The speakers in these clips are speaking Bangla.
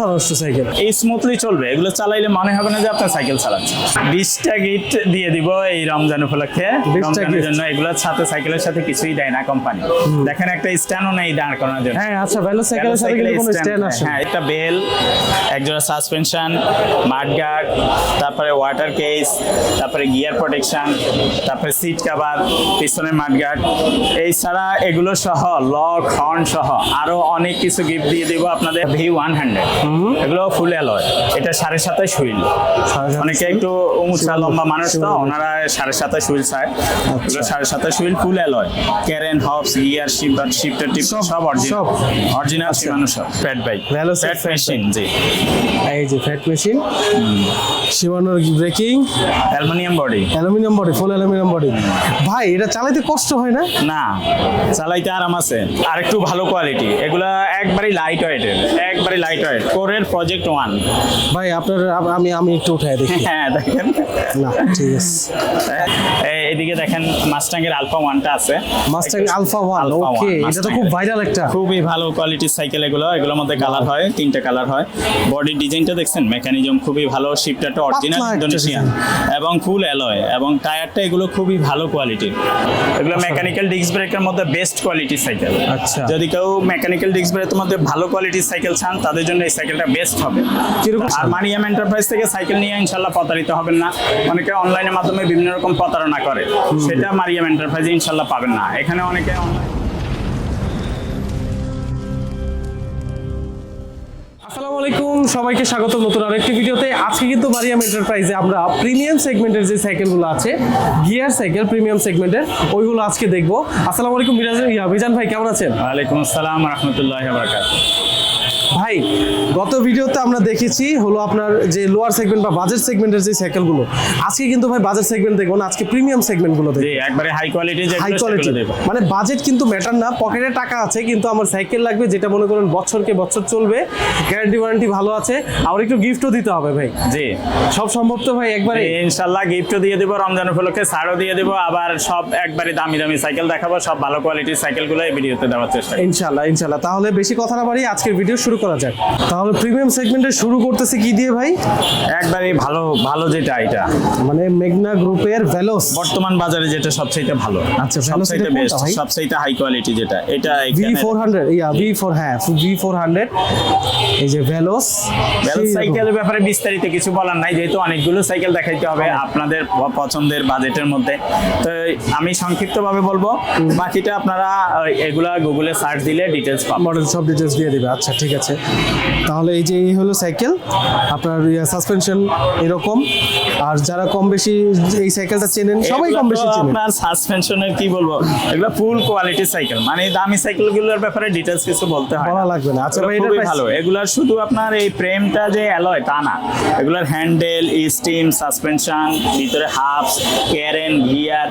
নষ্ট সাইকেল। এই স্মুথলি চলবে। এগুলো চালাইলে মনে হবে না যে আপনার সাইকেল চালাচ্ছে। বিশটা গিট দিয়ে দিব এই রমজান উপলক্ষে। রমজানের জন্য এগুলোর সাথে সাইকেলের সাথে কিছুই দেয় না কোম্পানি দেখেন একটা স্ট্যান্ডও নেই দাঁড় করানোর জন্য। হ্যাঁ আচ্ছা ভ্যালো সাইকেলের সাথে কিন্তু কোনো স্ট্যান্ড আসে হ্যাঁ একটা বেল একজোড়া সাসপেনশন মাডগার্ড তারপরে ওয়াটার কেস তারপরে গিয়ার প্রোটেকশন তারপরে সিট কভার পিছনের মাডগার্ড এই ছাড়া এগুলো সহ লক হর্ন সহ আরও অনেক কিছু গিফট দিয়ে দিব আপনাদের ভি ওয়ান হান্ড্রেড এগুলো ফুল অ্যালয়। এটা সাড়ে সাতাশ হুইল অনেকে একটু উঁচা লম্বা মানুষ তো ওনারা সাড়ে সাতাশ হুইল চায়। এগুলো সাড়ে সাতাশ wheel full alloy. Karen hubs gear shifter shifter tip সব- অরিজিনাল। অরিজিনাল সীমানো সব। ফ্যাট বাইক ফ্যাট মেশিন জি। এই যে fat machine সীমানোর braking aluminium body. Aluminium body full aluminium body. ভাই এটা চালাইতে কষ্ট হয় না? না চালাইতে আরাম আছে। আর একটু ভালো কোয়ালিটি এগুলা একবারই লাইট ওয়েটের একবারই লাইট ওয়েট কোরের প্রজেক্ট ওয়ান ভাই আপনার আমি আমি একটু উঠাই দেখি। হ্যাঁ দেখেন। না ঠিক আছে। এই- এদিকে দেখেন মাস্টাঙ্গের আলফা ওয়ানটা আছে। মাস্টাং আলফা ওয়ান ওকে এটা তো খুব ভাইরাল একটা। খুবই ভালো কোয়ালিটির সাইকেল এগুলো এগুলোর মধ্যে কালার হয় তিনটে কালার হয়। বডির ডিজাইনটা দেখছেন? মেকানিজম খুবই ভালো শিপটাটা অরিজিনাল ইন্দোনেশিয়ান এবং ফুল অ্যালয় এবং টায়ারটা এগুলো খুবই ভালো কোয়ালিটির এগুলো মেকানিক্যাল ডিস্ক ব্রেকের মধ্যে বেস্ট কোয়ালিটির সাইকেল আচ্ছা। যদি কেউ মেকানিক্যাল ডিস্ক ব্রেকের মধ্যে ভালো কোয়ালিটির সাইকেল চান তাদের জন্য এই সাইকেলটা বেস্ট হবে। আর মানিয়াম এন্টারপ্রাইজ থেকে সাইকেল নিয়ে ইনশাল্লাহ প্রতারিত হবেন না। অনেকে অনলাইনের মাধ্যমে বিভিন্ন রকম প্রতারণা করে। সেটা মারিয়াম এন্টারপ্রাইজে ইনশাল্লাহ পাবেন না। এখানে অনেকে অনলাইন আসসালামু আলাইকুম সবাইকে স্বাগত নতুন আরেকটি ভিডিওতে। আজকে কিন্তু মারিয়াম এন্টারপ্রাইজে আমরা প্রিমিয়াম সেগমেন্টের যে সাইকেলগুলো আছে গিয়ার সাইকেল প্রিমিয়াম সেগমেন্টের ওইগুলো আজকে দেখব। আসসালামু আলাইকুম মিরাজ মিজান ভাই কেমন আছেন? ওয়ালাইকুম আসসালাম রহমতুল্লাহ ভাই গত ভিডিওতে আমরা দেখেছি হলো আপনার যে লোয়ার সেগমেন্ট বা বাজেট সেগমেন্টের যে সাইকেলগুলো আজকে কিন্তু ভাই বাজেট সেগমেন্ট দেখব না আজকে প্রিমিয়াম সেগমেন্টগুলো দেখব। একবারে হাই কোয়ালিটি হাই কোয়ালিটি মানে বাজেট কিন্তু ম্যাটার না পকেটে টাকা আছে কিন্তু আমার সাইকেল লাগবে যেটা মনে করেন বছরকে বছর চলবে গ্যারান্টি ওয়ারেন্টি ভালো আছে আর একটু গিফটও দিতে হবে ভাই। জি। সব সম্ভব তো ভাই একবারে? ইনশাল্লাহ গিফটও দিয়ে দিব রমজান উপলক্ষে ছাড়ও দিয়ে দিব আবার সব একবারে দামি দামি সাইকেল দেখাবো সব ভালো কোয়ালিটির সাইকেলগুলো এই ভিডিওতে দেওয়ার চেষ্টা করি। ইনশাল্লাহ ইনশাল্লাহ। তাহলে বেশি কথা না বাড়িয়ে আজকের ভিডিও শুরু করা যাক। তাহলে প্রিমিয়াম সেগমেন্টে শুরু করতেছে কি দিয়ে ভাই? একবারে ভালো ভালো যেটা এটা। মানে মেঘনা গ্রুপের ভ্যালোস বর্তমান বাজারে যেটা সবচাইতে ভালো। আচ্ছা, এটা বেস্ট? সবচাইতে হাই কোয়ালিটি যেটা। এটা V four hundred yeah V four হ্যাঁ ভি ফোর হান্ড্রেড এই যে ভ্যালোস সাইকেলের ব্যাপারে বিস্তারিত কিছু বলার নাই যেহেতু অনেকগুলো সাইকেল দেখাইতে হবে আপনাদের পছন্দের বাজেটের মধ্যে। তো আমি সংক্ষিপ্তভাবে বলব বাকিটা আপনারা এগুলা গুগলে সার্চ দিলে ডিটেলস পাবেন। মডেল সব ডিটেলস দিয়ে দিবে। আচ্ছা ঠিক আছে। তাহলে এই যে এই হলো সাইকেল আপনার সাসপেনশন এরকম। আর যারা কম বেশি এই সাইকেলটা চেনেন সবাই কম বেশি চেনেন। আপনার সাসপেনশনের কি বলব? এগুলো ফুল কোয়ালিটি সাইকেল মানে দামি সাইকেলগুলোর ব্যাপারে ডিটেলস কিছু বলতে হয় বলা লাগবে না। আচ্ছা ভাই, price- ভালো। এগুলার শুধু আপনার এই ফ্রেমটা যে অ্যালয় তা না। এগুলার হ্যান্ডেল স্টিম সাসপেনশন ভিতরে হাফস ক্যারেন গিয়ার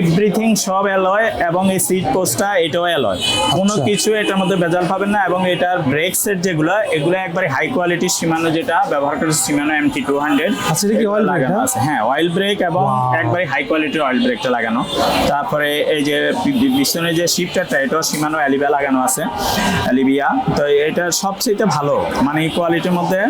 এভরিথিং সব অ্যালয় এবং এই সিট পোস্টটা এটাও অ্যালয় কোনো আচ্ছা। কিছু এটার মধ্যে ভেজাল পাবেন না এবং এটার ব্রেক সেট যেগুলো এগুলো একবারে হাই কোয়ালিটির সীমানো যেটা ব্যবহার করেছে সীমানো এমটি টু হান্ড্রেড আচ্ছা, এটা কি লাগানো। হ্যাঁ? আছে। হ্যাঁ অয়েল ব্রেক এবং. একবারে হাই কোয়ালিটির অয়েল ব্রেকটা লাগানো। তারপরে এই যে পিছনে যে শিফটারটা এটাও সীমানো অ্যালিবিয়া লাগানো আছে অ্যালিবিয়া তো এটা সবচেয়ে ভালো মানে কোয়ালিটির মধ্যে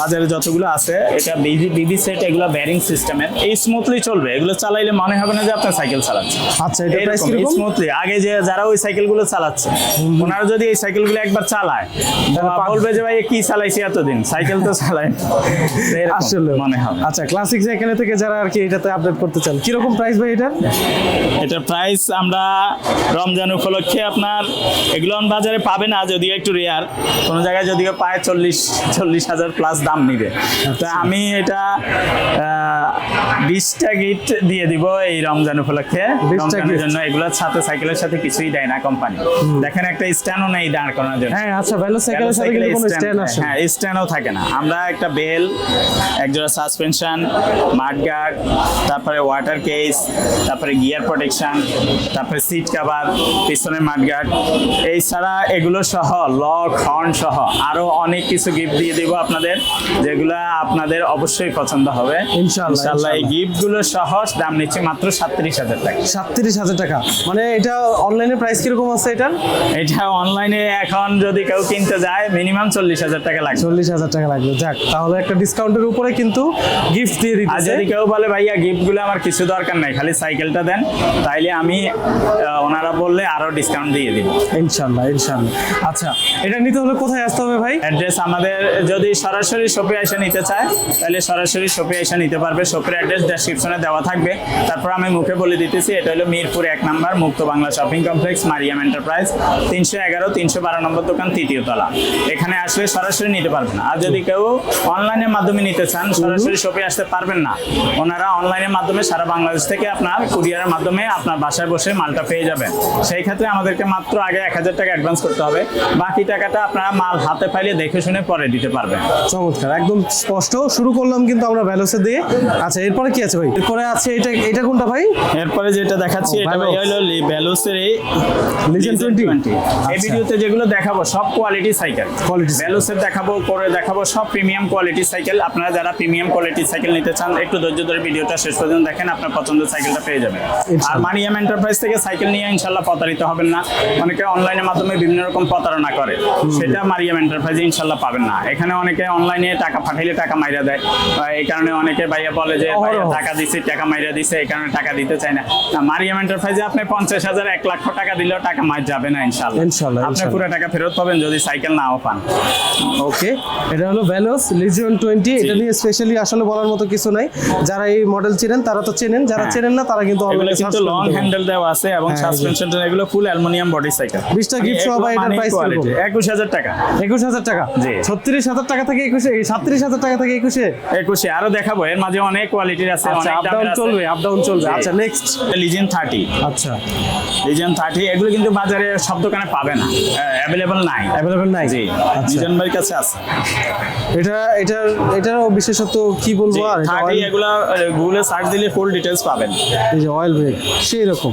বাজারে যতগুলো আছে এটা বিবি বিবি সেট এগুলো ব্যারিং সিস্টেমের এই স্মুথলি চলবে এগুলো চালাইলে মনে হবে না যে আপনার সাইকেল চালাচ্ছে। আচ্ছা এটা স্মুথলি আগে যে যারা ওই সাইকেলগুলো চালাচ্ছে ওনারা যদি এই সাইকেলগুলো একবার চালায় বলবে যে ভাই কি চালাইছি এতদিন? সাইকেল তো চালাই আসলে। মনে হবে। আচ্ছা ক্লাসিক সাইকেল থেকে যারা আর কি এটাতে আপডেট করতে চান কীরকম প্রাইস ভাই এটার? এটার প্রাইস আমরা রমজান উপলক্ষে আপনার এগুলো বাজারে পাবে না যদিও একটু রেয়ার কোনো জায়গায় যদিও পায় চল্লিশ চল্লিশ হাজার প্লাস দাম নিবে। তা আমি এটা বিশটা গিট দিয়ে দিব এই রমজান উপলক্ষে। রমজানের জন্য এগুলোর সাথে সাইকেলের সাথে কিছুই দেয় না কোম্পানি দেখেন একটা স্ট্যান্ডও নেই দাঁড় করানোর জন্য। হ্যাঁ আচ্ছা ভ্যালো সাইকেলের সাথে কোনো স্ট্যান্ড আসে হ্যাঁ স্ট্যান্ডও থাকে না। আমরা একটা বেল একজোড়া সাসপেনশন সাসপেনশন মাডগার্ড তারপরে ওয়াটার কেস তারপরে গিয়ার প্রোটেকশন তারপরে সিট কাভার পিছনের মাডগার্ড এই ছাড়া এগুলো সহ লক হর্ন সহ আরও অনেক কিছু গিফট দিয়ে দেবো আপনাদের যেগুলো আপনাদের অবশ্যই পছন্দ হবে। ইনশাআল্লাহ, এই গিফটগুলো সহ দাম নিচ্ছে মাত্র সাতত্রিশ হাজার টাকা। সাতত্রিশ হাজার টাকা। মানে এটা অনলাইনে প্রাইস কীরকম আছে এটার? এটা অনলাইনে এখন যদি কেউ কিনতে যায় মিনিমাম চল্লিশ হাজার টাকা লাগবে। চল্লিশ হাজার টাকা লাগবে। যাক তাহলে একটা ডিসকাউন্টের উপরে কিন্তু গিফট দিয়ে আর দিতেছে যদি কেউ বলে ভাইয়া গিফটগুলো আমার কিছু দরকার নাই খালি সাইকেলটা দেন তাইলে আমি ওনারা বললে আরও ডিসকাউন্ট দিয়ে দিব। ইনশাল্লাহ ইনশাল্লাহ আচ্ছা এটা নিতে হলে কোথায় আসতে হবে ভাই? অ্যাড্রেস আমাদের যদি সরাসরি শপে এসে নিতে চায় তাহলে সরাসরি শপে এসে নিতে পারবে। শপের অ্যাড্রেস ডেসক্রিপশনে দেওয়া থাকবে। তারপর আমি মুখে বলে দিতেছি এটা হলো মিরপুর এক number Mukta Bangla shopping complex Mariam enterprise তিনশো এগারো তিনশো বারো নম্বর দোকান তৃতীয় তলা। এখানে আসলে সরাসরি নিতে পারবেন আর যদি কেউ অনলাইনের মাধ্যমে নিতে চান সরাসরি শপে আসতে পারবেন না। ওনারা অনলাইনের মাধ্যমে সারা বাংলাদেশ থেকে আপনার কুরিয়ারের মাধ্যমে আপনার বাসায় বসে মালটা পেয়ে যাবেন। সেই ক্ষেত্রে আমাদেরকে মাত্র আগে এক হাজার টাকা অ্যাডভান্স করতে হবে। বাকি টাকাটা আপনারা মাল হাতে পাইলে দেখে শুনে পরে দিতে পারবেন। চমৎকার একদম স্পষ্ট। শুরু করলাম কিন্তু আমরা ভ্যালোসে দিয়ে আচ্ছা এরপরে কি আছে ভাই? এরপরে আছে এটা এটা কোনটা ভাই? এরপরে যেটা দেখাচ্ছি এটা। ভাই হলো ব্যালুসের এই Legend 20 এই আচ্ছা। ভিডিওতে যেগুলো দেখাবো সব কোয়ালিটি সাইকেল কোয়ালিটি। ব্যালুসের দেখাবো করে দেখাবো সব প্রিমিয়াম কোয়ালিটি সাইকেল আপনারা যারা প্রিমিয়াম কোয়ালিটি সাইকেল নিতে চান একটু ধৈর্য ধরে ভিডিওটা শেষ পর্যন্ত দেখেন আপনার পছন্দের সাইকেলটা পেয়ে যাবেন। আর মারিয়াম এন্টারপ্রাইজ থেকে সাইকেল নিয়ে ইনশাল্লাহ প্রতারিত হবেন না। অনেকে অনলাইনের মাধ্যমে বিভিন্ন রকম প্রতারণা করে। সেটা মারিয়াম এন্টারপ্রাইজে ইনশাল্লাহ পাবেন না। এখানে অনেকে অনলাইনে টাকা পাঠাইলে টাকা মাইরা দেয়। এই কারণে অনেকে ভাইয়া বলে যে টাকা দিছি টাকা মাইরা দিছে এই কারণে টাকা দিতে চায় না। মারিয়াম এন্টারপ্রাইজে আপনি পঞ্চাশ হাজার এক লাখ টাকা দিলেও টাকা মার যাবে না ইনশাল্লাহ। ইনশাল্লাহ, আপনি পুরো টাকা ফেরত পাবেন যদি সাইকেল নাও পান। ওকে এটা হলো ভ্যালোস লিজিয়ন টোয়েন্টি এটা নিয়ে স্পেশালি আসলে বলার মতো কিছু নাই। যারা এই মডেল চেনেন তারা তো চেনেন। যারা হ্যাঁ। চেনেন না তারা কিন্তু এগুলো কিন্তু লং হ্যান্ডেল দেওয়া আছে এবং হ্যাঁ, সাসপেনশন এগুলো ফুল অ্যালুমিনিয়াম বডি সাইকেল 20টা gift সহ ভাই এটার কীরকম? একুশ হাজার টাকা। একুশ হাজার টাকা? জি। ছত্রিশ হাজার টাকা থেকে একুশে? সাতত্রিশ হাজার টাকা থেকে একুশে? একুশে। আরও দেখাবো। এর মাঝে অনেক কোয়ালিটির আছে আচ্ছা অনেক আপ ডাউন চলবে আপ ডাউন চলবে। আচ্ছা নেক্সট লিজেন থার্টি আচ্ছা। লিজেন থার্টি এগুলো কিন্তু বাজারে সব দোকানে পাবে না। অ্যাভেলেবল নাই। অ্যাভেলেবল নাই? জি। আচ্ছা। লিজন ভাইয়ের কাছে আছে। এটা এটার এটারও বিশেষত কি বলব আর থার্টি oil- গুগলে সার্চ দিলে ফুল ডিটেলস পাবেন। এই যে অয়েল ব্রেক সেই রকম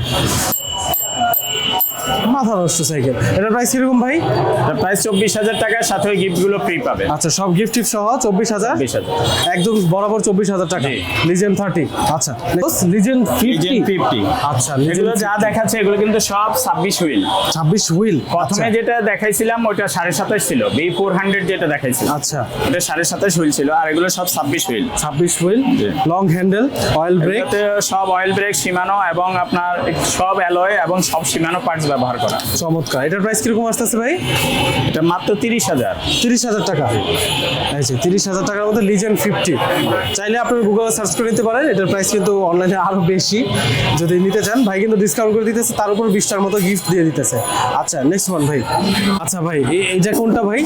মাথা নষ্ট সাইকেল। এটার প্রাইস কীরকম ভাই? এটা প্রাইস চব্বিশ হাজার টাকার সাথে ওই গিফটগুলো ফ্রি পাবেন আচ্ছা সব গিফট টিপ সহ চব্বিশ হাজার? একদম বরাবর চব্বিশ হাজার টাকা। লিজেন থার্টি আচ্ছা লিজেন লিজেন ফিফটি আচ্ছা এগুলো যা দেখাচ্ছে এগুলো কিন্তু সব ছাব্বিশ হুইল ছাব্বিশ হুইল প্রথমে যেটা দেখাইছিলাম ওটা সাড়ে সাতাশ ছিল। বি ফোর হান্ড্রেড যেটা দেখাইছিলাম। আচ্ছা। ওটা সাড়ে সাতাশ হুইল ছিল আর এগুলো সব ছাব্বিশ হুইল ছাব্বিশ wheel long handle oil brake সব অয়েল ব্রেক সীমানো এবং আপনার সব অ্যালয় এবং সব সীমানো পার্টস ব্যবহার করা। চমৎকার। এটার প্রাইস কীরকম আসতেছে ভাই? এটা মাত্র তিরিশ হাজার। তিরিশ হাজার টাকা। যে তিরিশ হাজার টাকার মধ্যে লিজেন ফিফটি চাইলে আপনার গুগলে সার্চ করে নিতে পারেন এটার প্রাইস কিন্তু অনলাইনে আরও বেশি। যদি নিতে চান ভাই কিন্তু ডিসকাউন্ট করে দিতেছে তার উপর বিশটার মতো গিফট দিয়ে দিতেছে। আচ্ছা নেক্সট ওয়ান ভাই। আচ্ছা ভাই এইটা কোনটা ভাই?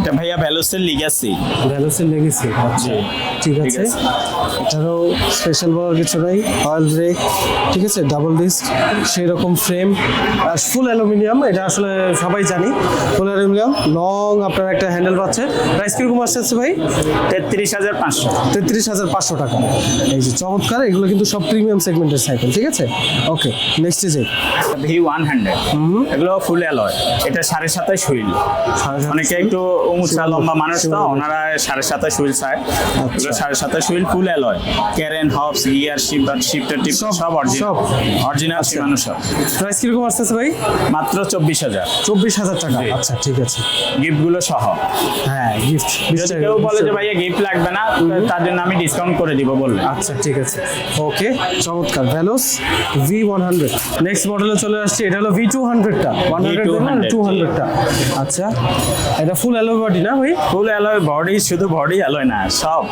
এটা ভাইয়া ভ্যালোসের লিগাসি ভ্যালোসের লেগেছে আচ্ছা ঠিক আছে। এটারও স্পেশাল বলার কিছু নাই। অয়েল ব্রেক ঠিক আছে? ডাবল ডিস্ক সেই রকম ফ্রেম ফুল অ্যালুমিনিয়াম এটা আসলে সবাই জানি। ফুল অ্যালুমিনিয়াম লং আপনার একটা হ্যান্ডেল পাচ্ছে। প্রাইস কীরকম আসছে ভাই? তেত্রিশ হাজার পাঁচশো। তেত্রিশ হাজার পাঁচশো টাকা। এই যে চমৎকার এগুলো কিন্তু সব প্রিমিয়াম সেগমেন্টের সাইকেল ঠিক আছে? ওকে নেক্সট যে ভি ওয়ান হান্ড্রেড এগুলো ফুল অ্যালয় এটা সাড়ে সাতাশ হুইল। অনেকে একটু উঁচা লম্বা মানুষ তো ওনারা সাড়ে সাতাশ হুইল চায়। এগুলো সাড়ে সাতাশ wheel full alloy Karen hubs gear shifter shifter tip সব- অরিজিনাল সব। অরিজিনাল সব। প্রাইস কীরকম আসতেছে ভাই? মাত্র চব্বিশ হাজার। চব্বিশ হাজার টাকা। আচ্ছা ঠিক আছে। গিফটগুলো সহ। হ্যাঁ গিফট যদি কেউ বলে যে ভাইয়া গিফট লাগবে না তার জন্য আমি ডিসকাউন্ট করে দিব বললে। আচ্ছা ঠিক আছে। ওকে চমৎকার। Veloz V one hundred next মডেলে চলে আসছে। এটা হলো ভি টু। হান্ড্রেডটা ওয়ান হান্ড্রেড টু? হান্ড্রেডটা আচ্ছা এটা ফুল অ্যালো বডি না ভাই? ফুল অ্যালয় বডি শুধু বডি অ্যালয় না সব।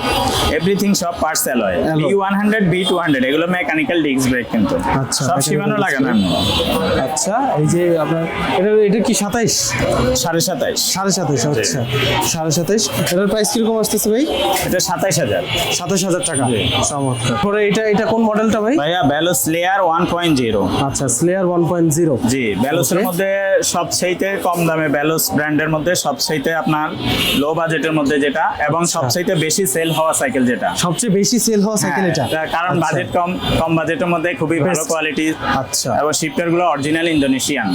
এভরিথিং সব parts alloy. B one hundred B two hundred এগুলো মেকানিক্যাল ডিস্ক ব্রেক কিন্তু। আচ্ছা, সব সীমানো লাগানো brake। আচ্ছা এই যে আপনার এটা এটা কি সাতাইশ? সাড়ে সাতাইশ। সাড়ে সাতাইশ আচ্ছা সাড়ে সাতাইশ। এটার প্রাইস কীরকম আসতেছে ভাই? এটা সাতাইশ হাজার। সাতাশ হাজার টাকা। চমৎকার। পরে এটা এটা কোন মডেলটা ভাই? ভাইয়া Veloz layer one point zero আচ্ছা স্লেয়ার ওয়ান পয়েন্ট জিরো জি ব্যালোসের. মধ্যে সবচাইতে কম দামে ব্যালোস ব্র্যান্ডের মধ্যে সবচাইতে আপনার লো বাজেটের মধ্যে যেটা এবং সবচাইতে বেশি সেল হওয়া সাইকেল যেটা। সবচেয়ে বেশি সেল হওয়া সাইকেল হ্যাঁ, এটা। কারণ আচ্ছা। বাজেট কম কম বাজেটের মধ্যে খুবই ভালো. কোয়ালিটি আচ্ছা। এবং শিফটারগুলো অরিজিনাল ইন্দোনেশিয়ান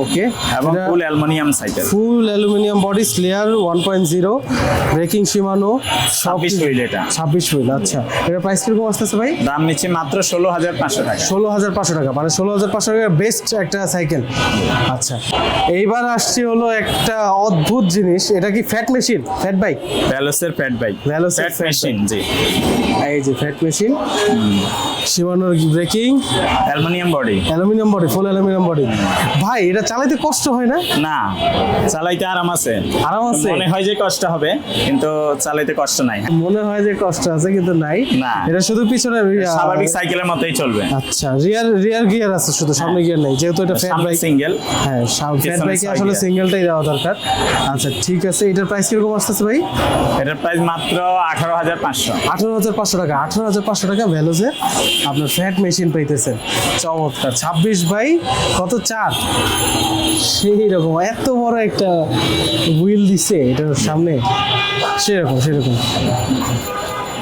ওকে এবং full aluminium cycle full aluminium body slayer one point zero braking Shimano ছাব্বিশ হুইল এটা। ছাব্বিশ হুইল আচ্ছা। এটা প্রাইস কীরকম আসতেছে ভাই? দাম নিচ্ছে মাত্র ষোলো হাজার পাঁচশো টাকা। ষোলো হাজার পাঁচশো টাকা মানে ষোলো হাজার পাঁচশো টাকা বেস্ট একটা সাইকেল আচ্ছা। এইবার আসছে হলো একটা অদ্ভুত জিনিস এটা কি ফ্যাট মেশিন ফ্যাট বাইক ব্যালোসের ফ্যাট বাইক Veloz-এর ফ্যাট মেশিন জি। এই যে fat machine সীমানোর braking aluminium body aluminium body full aluminium body. ভাই এটা চালাইতে কষ্ট হয় না? না চালাইতে আরাম আছে। আরাম আছে? মনে হয় যে কষ্ট হবে কিন্তু চালাইতে কষ্ট নাই। মনে হয় যে কষ্ট আছে কিন্তু নাই। না। এটা শুধু পিছনে স্বাভাবিক সাইকেলের মতোই চলবে। আচ্ছা রিয়ার রিয়ার গিয়ার আছে শুধু সামনে গিয়ার নেই। যেহেতু এটা ফ্যাট বাইক সিঙ্গেল হ্যাঁ ফ্যাট বাইকে আসলে সিঙ্গেলটাই দেওয়া দরকার। আচ্ছা ঠিক আছে এটার প্রাইস কীরকম আসতেছে ভাই? এটার প্রাইস মাত্র আঠারো হাজার পাঁচশো। আঠারো হাজার পাঁচশো টাকা। আঠারো হাজার পাঁচশো টাকা ভ্যালোজে আপনার ফ্যাট মেশিন পাইতেছেন চমৎকার। ছাব্বিশ বাই কত চাঁদ সেই রকম এত বড় একটা হুইল দিছে এটার সামনে। সেরকম সেরকম।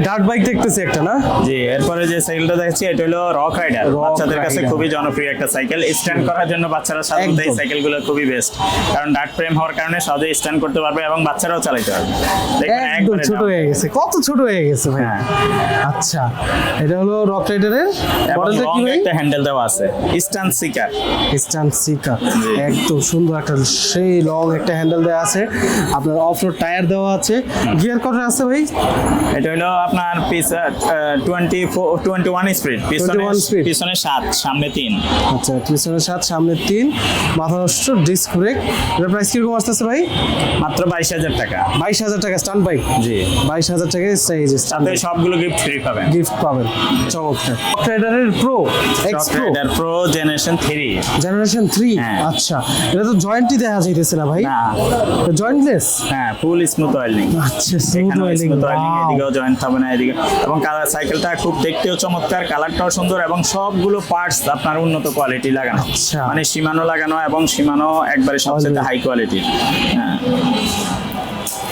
ডার্ট বাইক দেখতেছি একটা না? জি এরপরে যে সাইকেলটা দেখছি এটা হলো রক রাইডার বাচ্চাদের কাছে খুবই জনপ্রিয় একটা সাইকেল স্ট্যান্ড করার জন্য বাচ্চারা সাধারণত এই। সাইকেলগুলো খুবই বেস্ট কারণ ডার্ট ফ্রেম হওয়ার কারণে সহজে স্ট্যান্ড করতে পারবে এবং বাচ্চারাও চালাতে পারবে। একদম ছোট হয়ে গেছে কত ছোট হয়ে গেছে ভাই। হ্যাঁ। আচ্ছা এটা হলো রক রাইডারের মডেলটা কি ভাই? একটা হ্যান্ডেল দেওয়া আছে। স্ট্যান্ড সিকার স্ট্যান্ড সিকার একদম সুন্দর একটা সেই লং একটা হ্যান্ডেল দেওয়া আছে। আপনার অফ রোড টায়ার দেওয়া আছে। গিয়ার কটা আছে ভাই? এটা হলো আপনার টোয়েন্টি টোয়েন্টি ওয়ান স্পিড পিছনে পিছনে সাত সামনে তিন। আচ্ছা পিছনের সাত সামনে তিন মাথা নষ্ট ডিস্ক ব্রেক এটার প্রাইস কীরকম আসতেছে ভাই? মাত্র বাইশ হাজার টাকা। বাইশ হাজার টাকা স্টান্ড বাইক জি। বাইশ হাজার যে তাতে সবগুলো গিফট ফ্রি পাবেন। গিফট পাবেন। চমৎকার। ট্রেডারের pro X pro pro generation three generation three. আচ্ছা এটা তো জয়েন্টই দেখা যাইতেছে না ভাই? জয়েন্টলেস হ্যাঁ ফুল স্মুথ অয়েলিং আচ্ছা স্মুথ স্মুথ অয়েলিং এদিকেও জয়েন্ট হবে না এদিকে। এবং কালার সাইকেলটা খুব দেখতেও চমৎকার কালারটাও সুন্দর এবং সবগুলো পার্টস আপনার উন্নত কোয়ালিটি লাগানো। আচ্ছা। মানে সীমানো লাগানো এবং সীমানো একবারে সবচেয়ে হাই কোয়ালিটির হ্যাঁ।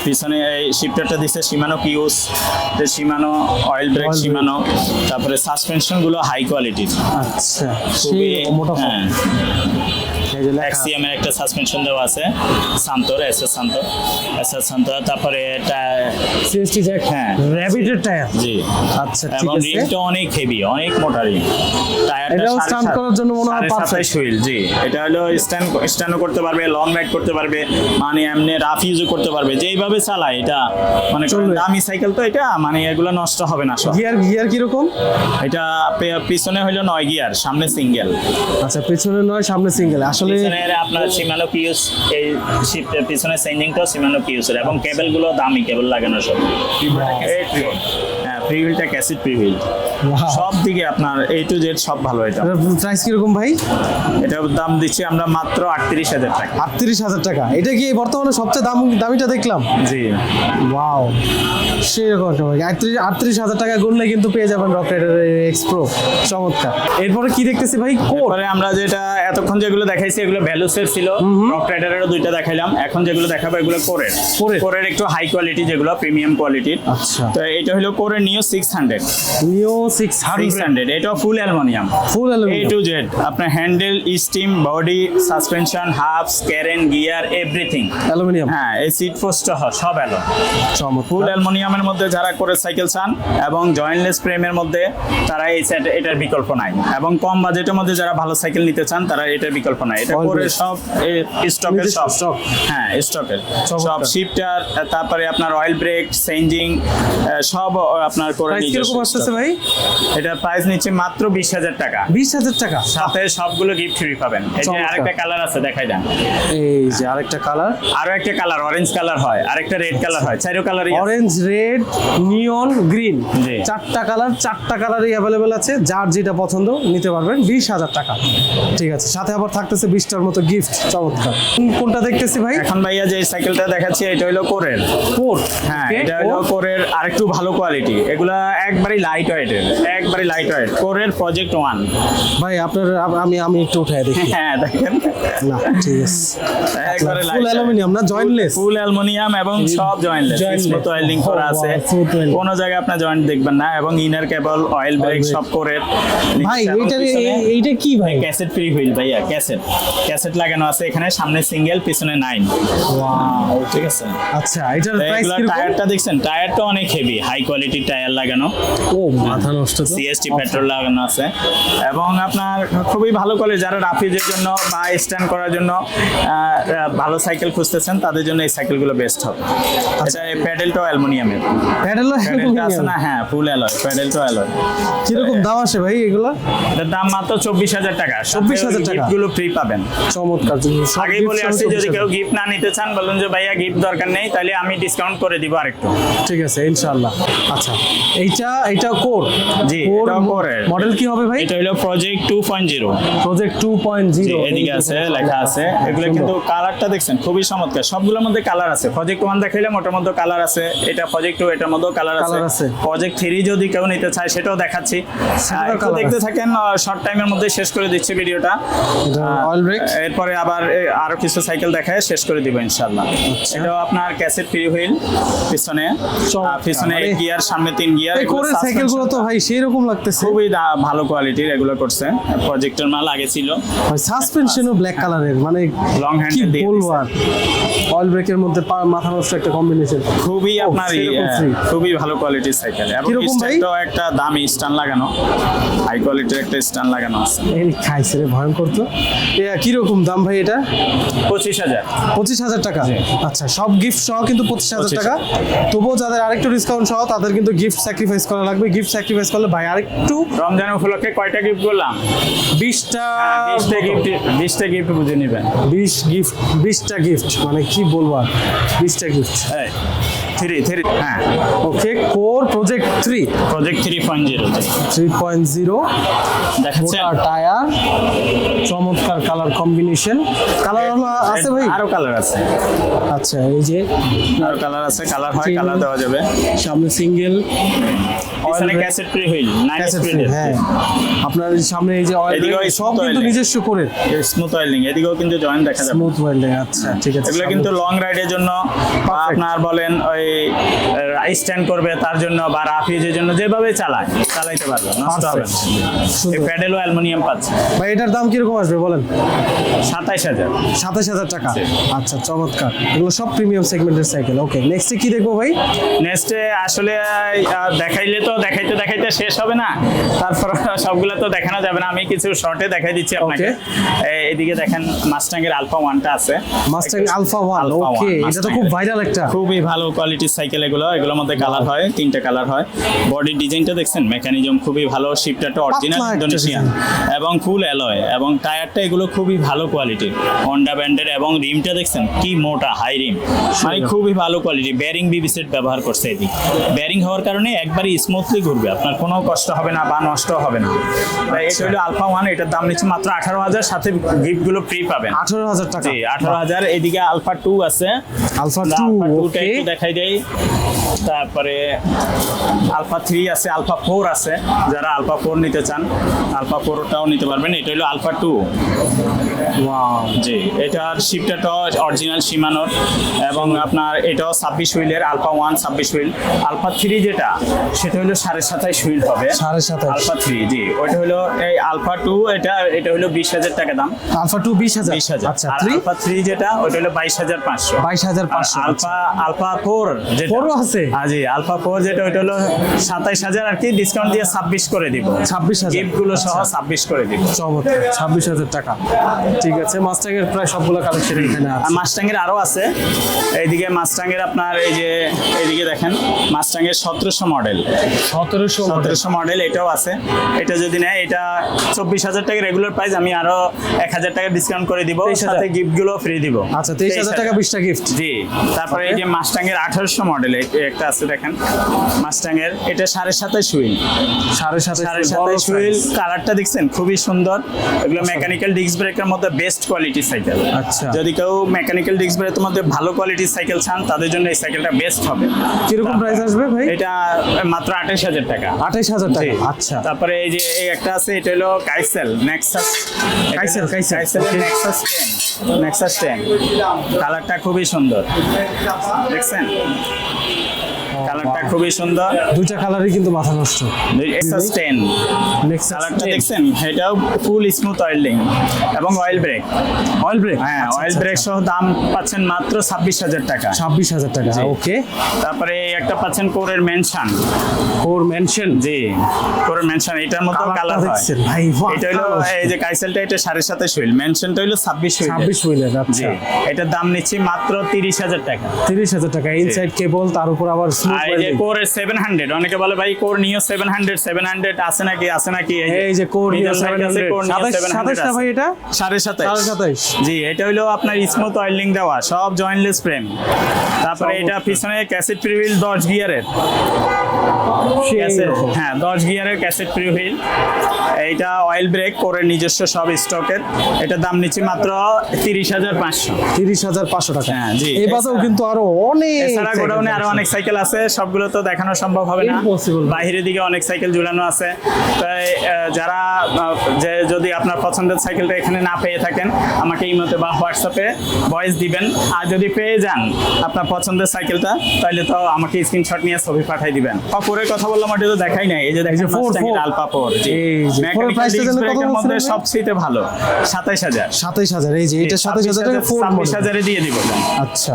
পিছনে এই শিফটারটা দিচ্ছে সীমানো কিউস সীমানো অয়েল ব্রেক সীমানো তারপরে সাসপেনশনগুলো হাই কোয়ালিটির আচ্ছা। খুবই মোটা হ্যাঁ। এক্সিএম এর একটা সাসপেনশন দেওয়া আছে Suntour S S Suntour S S Suntour তারপরে এটা সিএসটি জ্যাক হ্যাঁ। টায়ার? জি। আচ্ছা ঠিক আছে। রিংটা অনেক হেভি অনেক মোটা রিং। এটাও stand করার জন্য মনে হয় perfect। হুইল জি। এটা হলো স্ট্যান্ড স্ট্যান্ডও করতে পারবে লং রাইড করতে পারবে মানে এমনি রাফ ইউজও করতে পারবে। যেইভাবে চালায় এটা মানে দামি সাইকেল তো এটা মানে এগুলো নষ্ট হবে না সব। গিয়ার গিয়ার কীরকম? এটা পিছনে হলো নয় গিয়ার সামনে সিঙ্গেল আচ্ছা পিছনে নয় সামনে সিঙ্গেল আসলে পিছনে আপনার সিমানো কিউস এই শিফটের পিছনে চেঞ্জিংটাও সিমানো কিউসের এবং কেবলগুলো দামি কেবল লাগানো সব। ক্যাসিড ফ্রি হুইল সব দিকে আপনার এ টু জেড সব ভালো এটা প্রাইস কীরকম ভাই? এটার দাম দিচ্ছি আমরা মাত্র আটত্রিশ হাজার টাকা। আটত্রিশ হাজার টাকা। এটা কি বর্তমানে সবচেয়ে দাম দামিটা দেখলাম? জি। ওয়াও সেরকম আটত্রিশ আটত্রিশ হাজার টাকা গুনলে কিন্তু পেয়ে যাবেন রক রাইডার এক্স প্রো চমৎকার। এরপরে কি দেখতেছি ভাই? কোড পরে আমরা যেটা এতক্ষণ যেগুলো দেখাইছি এগুলো ভ্যালুসের ছিল। রক রাইডারেরও দুইটা দেখাইলাম। এখন যেগুলো দেখাবো এগুলো কোরের কোরের। একটু হাই কোয়ালিটি যেগুলো প্রিমিয়াম কোয়ালিটির আচ্ছা। তো এটা হলো কোরের neo six hundred neo six six hundred এটাও full aluminium full A to Z আপনার handle stem body suspension half Karen gear everything aluminium হ্যাঁ এই সিট পোস্ট সব এলো ফুল অ্যালুমিনিয়ামের মধ্যে যারা করে সাইকেল চান এবং জয়েন্টলেস ফ্রেমের মধ্যে তারা এই সেট এটার বিকল্প নাই। এবং কম বাজেটের মধ্যে যারা ভালো সাইকেল নিতে চান তারা এটার বিকল্প নাই। এটা করে সব স্টকের সব stock। হ্যাঁ স্টকের সব শিফটার তারপরে আপনার অয়েল ব্রেক চেঞ্জিং সব আপনার করে প্রাইস নিজস্ব কীরকম আসতেছে ভাই? এটার প্রাইস নিচ্ছে মাত্র বিশ হাজার টাকা। বিশ হাজার টাকা? সাথে সবগুলো গিফট ফ্রি পাবেন। এই যে আরেকটা কালার আছে দেখাই দেন। এই যে আরেকটা কালার আরও একটা কালার অরেঞ্জ কালার হয় আরেকটা রেড কালার হয়। চারো কালারই অরেঞ্জ রেড নিয়ন গ্রিন চারটা কালার চারটা কালারই অ্যাভেলেবেল আছে। যার যেটা পছন্দ নিতে পারবেন। বিশ হাজার টাকা। ঠিক আছে। সাথে আবার থাকতেছে বিশটার মতো গিফট চমৎকার। কোনটা দেখতেছি ভাই? এখন ভাইয়া যে সাইকেলটা দেখাচ্ছি এটা হলো কোরের। ফোর হ্যাঁ এটা হলো কোরের আরেকটু ভালো কোয়ালিটি এগুলা একবারই লাইট ওয়েটের একবারই লাইট ওয়েট কোরের প্রজেক্ট ওয়ান ভাই আপনার আমি আমি একটু উঠাই দেখি। হ্যাঁ দেখেন। না ঠিক আছে। একবারে ফুল অ্যালুমিনিয়াম না জয়েন্টলেস ফুল অ্যালুমিনিয়াম এবং সব জয়েন্টলেস স্মুথ ওয়েল্ডিং করা Oh, আছে। কোনো জায়গায় আপনার জয়েন্ট দেখবেন না এবং ইনার কেবল অয়েল ব্রেক সব কোরের ভাই এইটা এইটা কি ভাই? ক্যাসেট ফ্রি হুইল ভাইয়া ক্যাসেট ক্যাসেট লাগানো আছে এখানে সামনে সিঙ্গেল পিছনে নাইন ঠিক আছে। আচ্ছা এটার প্রাইস কীরকম? টায়ারটা দেখছেন টায়ারটা অনেক হেভি হাই কোয়ালিটির টায়ার। লাগানো। ও মাথা নষ্ট সিএসটি পেট্রোল লাগানো আছে। এবং আপনার খুবই ভালো কোয়ালিটি যারা রাফিজের জন্য বা স্ট্যান্ড করার জন্য ভালো সাইকেল খুঁজতেছেন তাদের জন্য এই সাইকেলগুলো বেস্ট হবে। এটা প্যাডেলটাও অ্যালুমিনিয়ামের প্যাডেল আছে না? হ্যাঁ ফুল অ্যালয় প্যাডেলটাও অ্যালয় কীরকম দাম আসে ভাই এগুলা? এটার দাম মাত্র চব্বিশ হাজার টাকা। 24,000 টাকা। গুলো ফ্রি পাবেন। চমৎকার আগেই বলে আসছি যদি কেউ গিফট না নিতে চান বলুন যে ভাইয়া গিফট দরকার নেই তাহলে আমি ডিসকাউন্ট করে দিব আরেকটু। ঠিক আছে ইনশাআল্লাহ। আচ্ছা। এইটা এইটা কোর জি, এটাও core মডেল কি হবে ভাই? এটা হলো project two point zero project two point zero এদিকে আছে লেখা আছে। এগুলো কিন্তু কালারটা দেখছেন খুবই চমৎকার। সবগুলোর মধ্যে কালার আছে। প্রজেক্ট ওয়ান দেখাইলে মোটার মধ্যে কালার আছে। এটা প্রজেক্ট টু এটার মধ্যেও কালার আছে। প্রজেক্ট থ্রি যদি কেউ নিতে চায় সেটাও দেখাচ্ছি। দেখতে থাকেন শর্ট টাইমের মধ্যে শেষ করে দিচ্ছি ভিডিওটা। এটা অয়েল ব্রেক এরপরে আবার আরও কিছু সাইকেল দেখায় শেষ করে দিব ইনশাল্লাহ এটাও আপনার ক্যাসেট ফ্রি হুইল পিছনে। পিছনে। গিয়ার সামনে তিন গিয়ার এই কোরের সাইকেলগুলো তো ভাই সেই রকম লাগতেছে। খুবই ভালো কোয়ালিটির এগুলো করছে। প্রজেক্টের মাল আগে ছিল। সাসপেনশনও ব্ল্যাক কালারের মানে কি দিয়ে বলব আর? অয়েল ব্রেকের মধ্যে মাথা নষ্ট একটা কম্বিনেশন খুবই আপনার ই- সেরকম free। খুবই ভালো কোয়ালিটির সাইকেল এবং একটা দামি স্ট্যান্ড লাগানো। হাই কোয়ালিটির একটা স্ট্যান্ড লাগানো আছে। এই খাইছে রে ভয়ঙ্কর তো। এ, কীরকম দাম ভাই এটা? পঁচিশ হাজার। পঁচিশ হাজার টাকা? আচ্ছা সব গিফট সহ কিন্তু পঁচিশ হাজার 25,000 টাকা। তবুও যাদের আরেকটু ডিসকাউন্ট সহ তাদের কিন্তু গিফট স্যাক্রিফাইস করা লাগবে। গিফট স্যাক্রিফাইস করলে ভাই আরেকটু রমজান উপলক্ষে কয়টা গিফট করলাম? বিশটা বিশটা গিফট বিশটা গিফট বুঝে নেবেন। বিশ গিফট বিশটা গিফট মানে কি বলব আর? বিশটা গিফট থ্রি থ্রি হ্যাঁ। Okay core project three project three point zero three point zero দেখাচ্ছে। টায়ার চমৎকার কালার কম্বিনেশন কালার আছে ভাই? আরও কালার আছে। আচ্ছা এই যে আরও কালার আছে। কালার হয় কালার দেওয়া যাবে। সামনে single cassette free wheel cassette হ্যাঁ আপনার সামনে এই যে অয়েল সব কিন্তু নিজস্ব করে। স্মুথ অয়েলিং এদিকেও কিন্তু জয়েন্ট দেখা যাবে। স্মুথ আচ্ছা ঠিক আছে। এগুলো কিন্তু লং রাইডের জন্য আপনার বলেন ওই স্ট্যান্ড করবে তার জন্য বা রাফিজের জন্য যেভাবে চালায় চালাইতে পারবে নষ্ট হবে না। এই সুন্দর প্যাডেলও অ্যালুমিনিয়াম পাচ্ছে। ভাই এটার দাম কীরকম আসবে বলেন? সাতাইশ হাজার। সাতাশ হাজার টাকা। আচ্ছা চমৎকার। এগুলো সব প্রিমিয়াম সেগমেন্টের সাইকেল ওকে নেক্সটে কি দেখব ভাই? নেক্সটে আসলে দেখাইলে তো দেখাইতে দেখাইতে শেষ হবে না। তারপর সবগুলো তো দেখানো যাবে না। আমি কিছু শর্টে দেখাই দিচ্ছি আপনাকে। এদিকে দেখেন মাস্টাঙ্গের আলফা ওয়ানটা আছে। মাস্টাং আলফা ওয়ান ওকে এটা তো খুব ভাইরাল একটা। খুবই ভালো কোয়ালিটির সাইকেল এগুলো এগুলোর মধ্যে কালার হয় তিনটা কালার হয়। বডি ডিজাইনটা দেখছেন? মেকানিজম খুবই ভালো শিপটাটা অরিজিনাল ইন্দোনেশিয়ান এবং ফুল অ্যালয় এবং টায়ারটা এগুলো খুবই ভালো কোয়ালিটির হন্ডা ব্র্যান্ডের এবং রিমটা দেখছেন? কি মোটা হাই রিম মানে খুবই ভালো কোয়ালিটি ব্যারিং বিবি সেট ব্যবহার করছে এদিক। ব্যারিং হওয়ার কারণে একবারই স্মুথলি ঘুরবে। আপনার কোনো কষ্ট হবে না বা নষ্ট হবে না। এটা হলো আলফা ওয়ান এটার দাম নিচ্ছে মাত্র আঠারো হাজার। সাথে গিফটগুলো ফ্রি পাবেন। আঠারো হাজার টাকা। জি আঠারো হাজার। এদিকে আলফা টু আছে। আলফা টু আলফা টুটা তারপরে আলফা থ্রি আছে, আলফা ফোর আছে। যারা আলফা ফোর নিতে চান, আলফা ফোরটাও নিতে পারবেন। এটা হলো আলফা টু। জি এটার শিপটাটাও অরিজিনাল সীমানোর এবং আপনার এটাও ছাব্বিশ হুইলের আলফা ওয়ান ছাব্বিশ হুইল। আলফা থ্রি যেটা সেটা হলো সাড়ে সাতাইশ হুইল হবে। সাড়ে সাতাশ আলফা থ্রি জি ওইটা হলো এই আলফা টু এটা এটা হলো বিশ হাজার টাকা দাম। আলফা টু বিশ হাজার? বিশ হাজার। আচ্ছা আলফা থ্রি যেটা ওটা হলো বাইশ হাজার পাঁচশো। বাইশ হাজার পাঁচশো আলফা আলফা ফোর যেটা। ফোরও আছে? জি আলফা ফোর যেটা ওইটা হলো সাতাইশ হাজার আর কি ডিসকাউন্ট দিয়ে ছাব্বিশ করে দিব। ছাব্বিশ হাজার। গুলো সহ ছাব্বিশ করে দিব। চমৎকার ছাব্বিশ হাজার টাকা। ঠিক আছে মাস্টাং এর প্রায় সবগুলো কালেকশন এখানে আছে। আরও আছে। এইদিকে আপনার এই যে এইদিকে দেখেন সতেরোশো মডেল সতেরোশো সতেরোশো মডেল এটাও আছে। এটা যদি নেয় এটা চব্বিশ হাজার টাকা রেগুলার প্রাইস আমি আরও এক হাজার টাকা ডিসকাউন্ট করে দিব 23,000 সাথে গিফটগুলো ফ্রি দিব। আচ্ছা তেইশ হাজার টাকা বিশটা গিফট জি তারপরে এই যে আঠারোশো মডেল একটা আছে দেখেন। মাস্টাং এর এটা সাড়ে সাতাশ হুইল সাড়ে সাতাশ হুইল কালারটা দেখছেন খুবই সুন্দর। এগুলো মেকানিক্যাল ডিস্ক ব্রেকের মধ্যে বেস্ট কোয়ালিটির সাইকেল আচ্ছা। যদি কেউ মেকানিক্যাল ডিস্ক ব্রেকের মধ্যে ভালো কোয়ালিটির সাইকেল চান তাদের জন্য এই সাইকেলটা বেস্ট হবে। কীরকম প্রাইস আসবে ভাই? এটা মাত্র আঠাশ হাজার টাকা। আঠাইশ হাজার টাকা। আচ্ছা। তারপরে এই যে এই একটা আছে এটা হলো কাইসেল নেক্সাস কাইসেল, কাইসেল, নেক্সাস 10 নেক্সাস 10 কালারটা খুবই সুন্দর। দেখছেন? কালারটা খুবই সুন্দর। দুইটা কালারই কিন্তু মাথা নষ্ট। নেক্সাস 10 নেক্সট কালারটা দেখছেন? এটাও ফুল স্মুথ অয়েলিং এবং অয়েল ব্রেক অয়েল ব্রেক হ্যাঁ অয়েল ব্রেক সহ দাম পাচ্ছেন মাত্র ছাব্বিশ হাজার টাকা। ছাব্বিশ হাজার টাকা ওকে। তারপরে একটা পাচ্ছেন কোরের মেনশন ফোর মেনশন জি কোরের মেনশন এটার মতো কালার হয়। ভাই এটা হলো এই যে কাইসেলটা এটা হুইল মেনশনটা হলো ছাব্বিশ হুইল ছাব্বিশ হুইলের জি আচ্ছা। এটার দাম নিচ্ছি মাত্র তিরিশ হাজার টাকা। তিরিশ হাজার টাকা। ইনসাইড কেবল তার উপর আবার এই যে কোর সেভেন হান্ড্রেড অনেকে বলে ভাই কোর নিও সেভেন হান্ড্রেড সেভেন হান্ড্রেড আছে নাকি আছে নাকি? এই যে কোর মিজান ভাইয়ের সেভেন কাছে হান্ড্রেড Core Neo সাতাশ 700 সাতাশটা আছে। ভাই এটা? সাড়ে সাতাশ সাড়ে সাতাইশ। জি এটা হলো আপনার স্মুথ অয়েলিং দেওয়া সব জয়েন্টলেস ফ্রেম তারপরে এটা পিছনে ক্যাসেট প্রিভিল দশ গিয়ারের। হ্যাঁ দশ গিয়ারের ক্যাসেট প্রিভিল এইটা অয়েল ব্রেক করে নিজস্ব সব স্টকের এটা দাম নিচ্ছি মাত্র তিরিশ হাজার পাঁচশো। তিরিশ হাজার পাঁচশো টাকা। হ্যাঁ, জি। এই বাসেও কিন্তু আরও অনেক এছাড়া গোডাউনে আরও অনেক সাইকেল আছে সবগুলো তো দেখানো সম্ভব হবে না। Impossible. বাইরের দিকে অনেক সাইকেল ঝুলানো আছে। তাই যারা যে যদি আপনার পছন্দের সাইকেলটা এখানে না পেয়ে থাকেন আমাকে ইমোতে বা হোয়াটসঅ্যাপে ভয়েস দিবেন। আর যদি পেয়ে যান আপনার পছন্দের সাইকেলটা তাহলে তো আমাকে স্ক্রিনশট নিয়ে ছবি পাঠাই দিবেন। পাপড়ের কথা বললাম ওটা তো দেখাই নাই। এই যে দেখেন four, four। আল পাপড় এই যে, four এর price টা জানেন কত মধ্যে সবচেয়ে ভালো সাতাইশ হাজার। সাতাইশ হাজার এই যে এটা সাতাইশ হাজার টাকা ফোর হাজারে দিয়ে দিব। আচ্ছা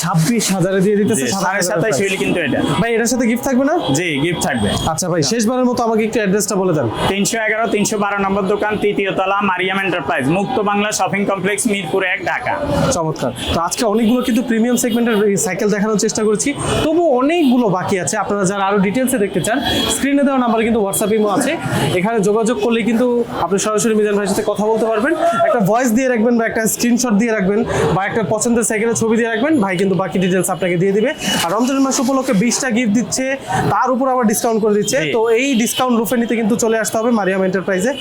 ছাব্বিশ হাজারে দিয়ে দিতেছে 27,000 সাতাইশ কিন্তু এটা। ভাই এটার সাথে গিফট থাকবে না? জি গিফট থাকবে। আচ্ছা ভাই শেষবারের মতো আমাকে একটু অ্যাড্রেসটা বলে দেন। তিনশো এগারো তিনশো বারো নম্বর দোকান তৃতীয় তলা মারিয়াম এন্টারপ্রাইজ মুক্ত বাংলা শপিং কমপ্লেক্স মিরপুর এক ঢাকা। চমৎকার। তো আজকে অনেকগুলো কিন্তু প্রিমিয়াম সেগমেন্টের সাইকেল দেখানোর চেষ্টা করেছি। তবু অনেকগুলো বাকি আছে। আপনারা যারা আরও ডিটেলসে দেখতে চান স্ক্রিনে দেওয়া নাম্বার কিন্তু হোয়াটসঅ্যাপ ইমো আছে। এখানে যোগাযোগ করলে কিন্তু আপনি সরাসরি মিজান ভাইয়ের সাথে কথা বলতে পারবেন। একটা ভয়েস দিয়ে রাখবেন বা একটা স্ক্রিনশট দিয়ে রাখবেন বা একটা পছন্দের সাইকেলের ছবি দিয়ে রাখবেন ভাই কিন্তু বাকি ডিটেলস আপনাকে দিয়ে দিবে। আর রমজানের মাস উপলক্ষে বিশটা গিফট দিচ্ছে তার উপর আবার ডিসকাউন্ট করে দিচ্ছে। তো এই ডিসকাউন্ট রুফে নিতে কিন্তু চলে আসতে হবে মারিয়াম এন্টারপ্রাইজে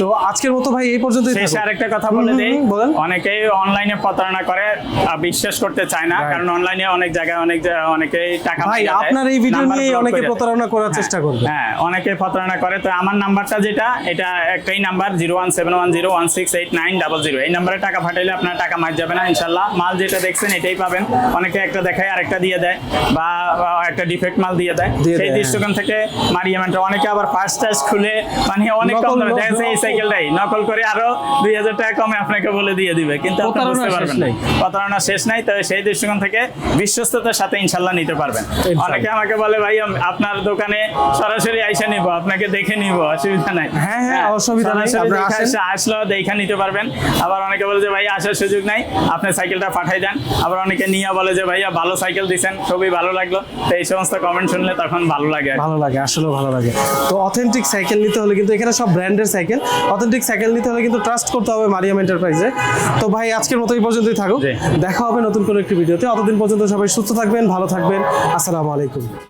তো আজকের মতো ভাই এই পর্যন্তই শেষে আরেকটা কথা বলে দেই। বলেন। অনেকেই অনলাইনে প্রতারণা করে বিশ্বাস করতে চায় না কারণ অনলাইনে অনেক জায়গায় অনেক অনেকেই টাকা ভাই, আপনার এই ভিডিও block অনেকে প্রতারণা করার হ্যাঁ, চেষ্টা করবে। হ্যাঁ অনেকে প্রতারণা করে তো আমার নাম্বারটা যেটা এটা একটাই number zero one seven one zero one six eight nine double zero এই নাম্বারে টাকা পাঠাইলে আপনার টাকা মার যাবে না ইনশাল্লাহ মাল যেটা দেখছেন এটাই পাবেন। অনেকে একটা দেখায় আরেকটা দিয়ে দেয় বা একটা ডিফেক্ট মাল দিয়ে দেয়। সেই দেয়, দৃষ্টিকোণ থেকে মারিয়ামেন্টা অনেকে আবার ফার্স্ট টাচ খুলে মানে অনেক কম দামে দেখা এই সাইকেলটাই নকল করে আরও দুই হাজার টাকা কমে আপনাকে বলে দিয়ে দিবে কিন্তু আপনি প্রতারণা বুঝতে শেষ পারবেন নাই। প্রতারণা শেষ নাই তবে সেই দৃষ্টিকোণ থেকে বিশ্বস্ততার সাথে ইনশাল্লাহ নিতে পারবেন। অনেকে আমাকে বলে ভাই আপনার দোকানে সরাসরি আইসা নিব আপনাকে দেখে নিব অসুবিধা নাই। হ্যাঁ, হ্যাঁ, অসুবিধা নাই। আপনারা আসেন। আসা- আসলেও দেখে নিতে পারবেন। আবার অনেকে বলে যে ভাই আসার সুযোগ নাই আপনি সাইকেলটা পাঠাই দেন। আবার অনেকে নিয়ে বলে যে ভাইয়া ভালো সাইকেল দিছেন খুবই ভালো লাগল। তো এই সমস্ত কমেন্ট শুনলে তখন ভালো লাগে ভালো লাগে আসলেও ভালো লাগে। তো অথেন্টিক সাইকেল নিতে হলে কিন্তু এখানে সব ব্র্যান্ডের সাইকেল। অথেন্টিক সাইকেল নিতে হলে কিন্তু ট্রাস্ট করতে হবে মারিয়াম এন্টারপ্রাইজে তো ভাই আজকের মতো এই পর্যন্তই থাকুক। দেখা হবে নতুন কোনো একটি ভিডিওতে। অতদিন পর্যন্ত সবাই সুস্থ থাকবেন ভালো থাকবেন। আসসালামু আলাইকুম।